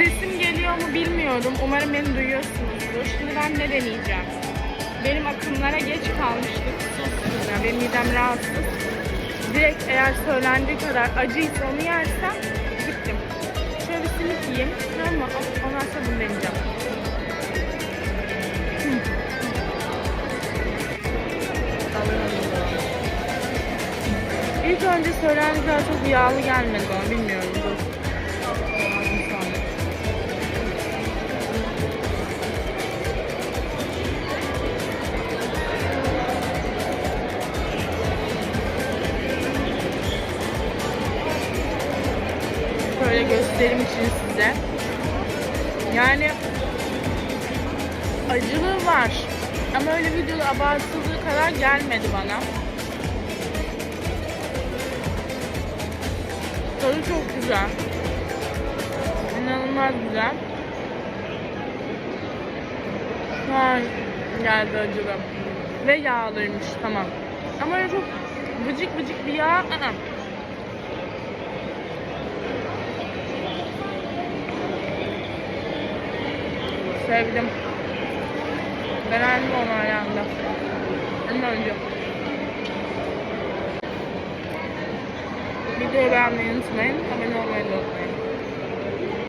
Sesim geliyor mu bilmiyorum. Umarım beni duyuyorsunuzdur. Şimdi ben ne deneyeceğim? Benim akımlara geç kalmıştık. Sustum. Benim midem rahatsız. Direkt eğer söylendiği kadar acıysa onu yersem gittim. Şöyle bir simit yiyeyim. Tamam? Ondan sonra bunu deneyeceğim. İlk önce söylendiği kadar çok yağlı gelmedi bana. Bilmiyorum. Şöyle göstereyim için size. Yani acılığı var. Ama öyle videoda abartıldığı kadar gelmedi bana. Tadı çok güzel. İnanılmaz güzel. An geldi acılı. Ve yağlıymış tamam. Ama öyle çok vıcık vıcık bir yağ. ı-ı. Sevdim. Beğendim onu ayağında. En önce. Videoyu beğenmeyi unutmayın. Abone olmayı da unutmayın.